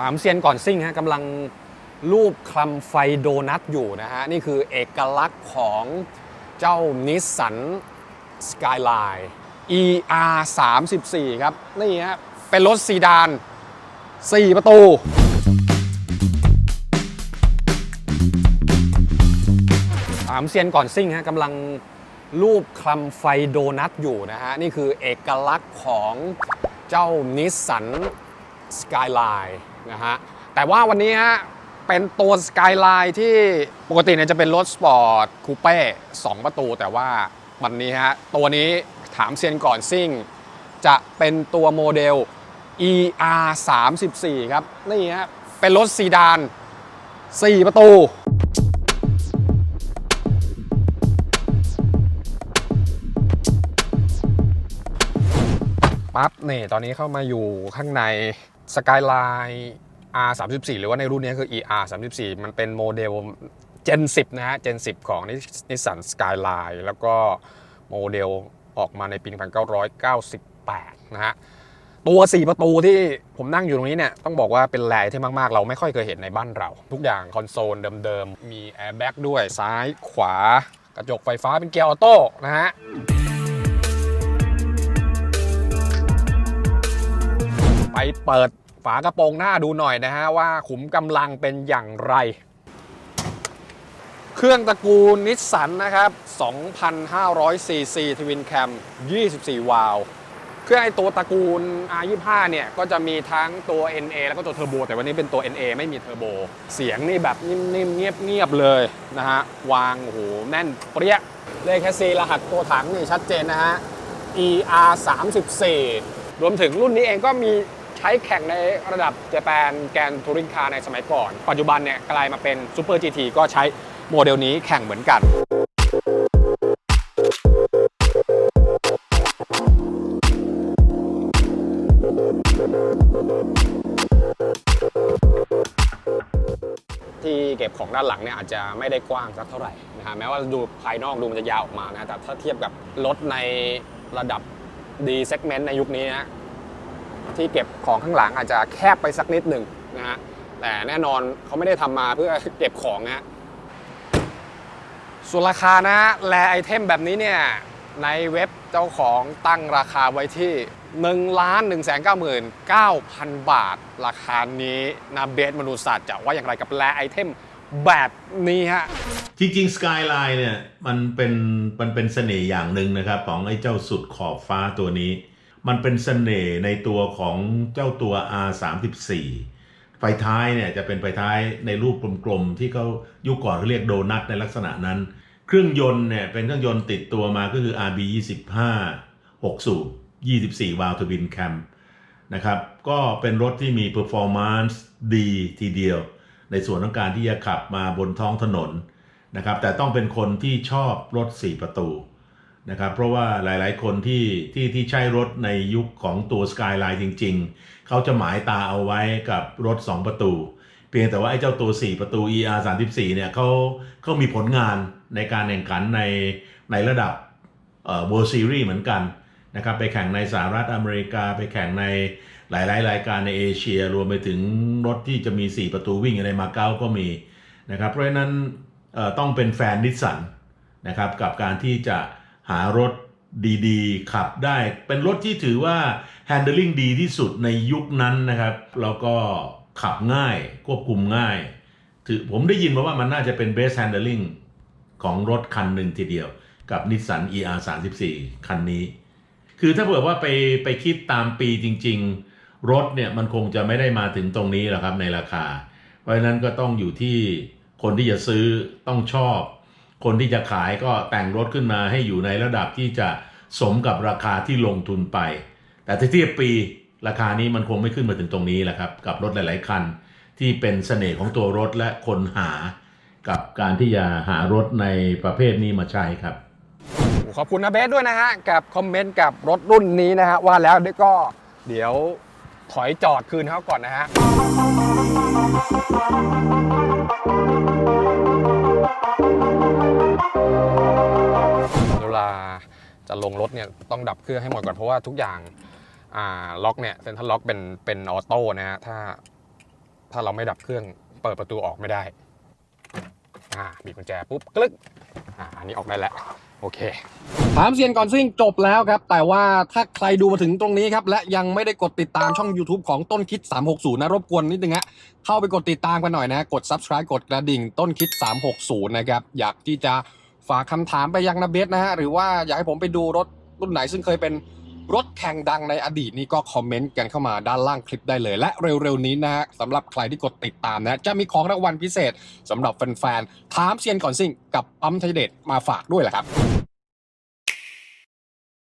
ถามเซียนก่อนซิ่งฮะกำลังรูปคลำไฟโดนัทอยู่นะฮะ นี่คือเอกลักษณ์ของเจ้านิสสันสกายไลน์ ER 3 4ครับ นี่ฮะ เป็นรถซีดาน 4 ประตู ถามเซียนก่อนซิ่งฮะกำลังรูปคลำไฟโดนัทอยู่นะฮะ นี่คือเอกลักษณ์ของเจ้านิสสันสกายไลน์ นะฮะแต่ว่าวันนี้ฮะเป็นตัวสกายไลน์ที่ปกติเนี่ยจะเป็นรถสปอร์ตคูเป้2ประตู แต่ว่าวันนี้ฮะตัวนี้ถามเซียนก่อนซิ่ง จะเป็นตัวโมเดล ER 3 4ครับนี่ฮะเป็นรถซีดาน 4 ประตู ปั๊บนี่ตอนนี้เข้ามาอยู่ข้างใน Skyline R 3 4หรือว่าในรุ่นนี้คือ ER 3 4มันเป็นโมเดล Gen 10 นะฮะ Gen 10 ของนิสสัน Skyline แล้วก็โมเดลออกมาในปี 1998 นะฮะ ตัว 4 ประตูที่ผมนั่งอยู่ตรงนี้เนี่ย ต้องบอกว่าเป็นแรที่มาก ๆ เราไม่ค่อยเคยเห็นในบ้านเรา ทุกอย่างคอนโซลเดิม ๆ มีแอร์แบ็กด้วยซ้ายขวา กระจกไฟฟ้าเป็นเกียร์ออโต้นะฮะ เปิดฝากระโปรงหน้าดูหน่อยนะฮะว่าขุมกำลังเป็นอย่างไร เครื่องตระกูลนิสสันนะครับ 2,500 ซีซีทวินแคม 24 วาล์วเครื่องไอตัวตระกูล R25 เนี่ยก็จะมีทั้งตัว NA แล้วก็ตัวเทอร์โบ แต่วันนี้เป็นตัว NA ไม่มีเทอร์โบ เสียงนี่แบบนิ่มๆเงียบๆเลยนะฮะ วางโหแน่นเปรี้ยเลขแคสซีรหัสตัวถังนี่ชัดเจนนะฮะ ER 34 รวมถึงรุ่นนี้เองก็มี ใช้แข่งในระดับเจแปนแกนทูริงคาในสมัยก่อน ปัจจุบันเนี่ยกลายมาเป็นซูเปอร์ GT ก็ใช้โมเดลนี้แข่งเหมือนกันที่เก็บของด้านหลังเนี่ยอาจจะไม่ได้กว้างสักเท่าไหร่นะฮะแม้ว่าดูภายนอกดูมันจะยาวออกมานะแต่ถ้าเทียบกับรถในระดับ D segment ในยุคนี้นะ ที่เก็บของข้างหลังอาจจะแคบไปสักนิดหนึ่งนะฮะแต่แน่นอนเขาไม่ได้ทำมาเพื่อเก็บของนะฮะส่วนราคานะแลไอเทมแบบนี้เนี่ยในเว็บเจ้าของตั้งราคาไว้ที่1ล้าน1 9 9 0 0 0 บาท ราคานี้นาเบสมนุษย์ศาสตร์จะว่าอย่างไรกับแลไอเทมแบบนี้ฮะ จริงๆ Skyline เนี่ยมันเป็นมันเป็นเสน่ห์อย่างหนึ่งนะครับ ของไอ้เจ้าสุดขอบฟ้าตัวนี้ มันเป็นเสน่ห์ในตัวของเจ้าตัว R34 ไฟท้ายเนี่ยจะเป็นไฟท้ายในรูปกลมๆที่เขายุคก่อนเขาเรียกโดนัทในลักษณะนั้น เครื่องยนต์เนี่ยเป็นเครื่องยนต์ติดตัวมาก็คือ RB 25 6 สูบ 24 วาล์วทบินแคมนะครับ ก็เป็นรถที่มี performance ดีทีเดียว ในส่วนของการที่จะขับมาบนท้องถนนนะครับ แต่ต้องเป็นคนที่ชอบรถ 4 ประตู นะครับเพราะว่าหลายๆ คนที่ที่ที่ใช้รถในยุคของตัว Skyline จริง ๆ เขาจะหมายตาเอาไว้กับรถ 2 ประตู เพียงแต่ว่าไอ้เจ้าตัว 4 ประตู ER 34เนี่ยเขาเขามีผลงานในการแข่งขันในในระดับเอ่อ World Series เหมือนกันนะครับไปแข่งในสหรัฐอเมริกาไปแข่งในหลาย ๆ รายการในเอเชีย รวมไปถึงรถที่จะมี 4 ประตูวิ่งอยู่ในมาเก๊าก็มีนะครับเพราะฉะนั้นต้องเป็นแฟนนิสสันนะครับกับการที่จะ หารถดีๆ ขับได้ เป็นรถที่ถือว่า handling ดีที่สุดในยุคนั้นนะครับ แล้วก็ขับง่ายควบคุมง่าย ถือผมได้ยินมาว่ามันน่าจะเป็น best handling ของรถคันหนึ่งทีเดียวกับนิสสัน ER 34คันนี้ คือถ้าเผื่อว่าไปไปคิดตามปีจริง ๆ รถเนี่ยมันคงจะไม่ได้มาถึงตรงนี้หรอกครับในราคา เพราะฉะนั้นก็ต้องอยู่ที่คนที่จะซื้อต้องชอบ คนที่จะขายก็แต่งรถขึ้นมาให้อยู่ในระดับที่จะสมกับราคาที่ลงทุนไป แต่ถ้าเทียบปีราคานี้มันคงไม่ขึ้นมาถึงตรงนี้แหละครับ กับรถหลาย ๆ คัน ที่เป็นเสน่ห์ของตัวรถและคนหา กับการที่จะหารถในประเภทนี้มาใช้ครับ ขอบคุณนะเบสด้วยนะฮะ กับคอมเมนต์กับรถรุ่นนี้นะฮะ ว่าแล้วก็เดี๋ยวถอยจอดคืนเขาก่อนนะฮะ ลงรถเนี่ยต้องดับเครื่องให้หมดก่อนเพราะว่าทุกอย่างอ่าล็อกเนี่ยเซ็นทรัลล็อกเป็นเป็นออโต้นะฮะถ้าถ้าเราไม่ดับเครื่องเปิดประตูออกไม่ได้อ่าบีบกุญแจปุ๊บกลึกอ่าอันนี้ออกได้แล้วโอเคถามเซียนก่อนซิ่งจบแล้วครับ แต่ว่าถ้าใครดูมาถึงตรงนี้ครับ และยังไม่ได้กดติดตามช่อง YouTube ของต้นคิด 360 นะรบกวนนิดนึงฮะเข้าไปกดติดตามกันหน่อยนะ กด Subscribe กดกระดิ่งต้นคิด 360 นะครับ อยากที่จะ ฝากคำถามไปยังนาเบสนะฮะ หรือว่าอยากให้ผมไปดูรถรุ่นไหนซึ่งเคยเป็นรถแข่งดังในอดีตนี่ก็คอมเมนต์กันเข้ามาด้านล่างคลิปได้เลย และเร็วๆนี้นะฮะสำหรับใครที่กดติดตามนะ จะมีของรางวัลพิเศษสำหรับแฟนๆถามเซียนก่อนสิ่งกับปั๊มไทยเดชมาฝากด้วยแหละครับ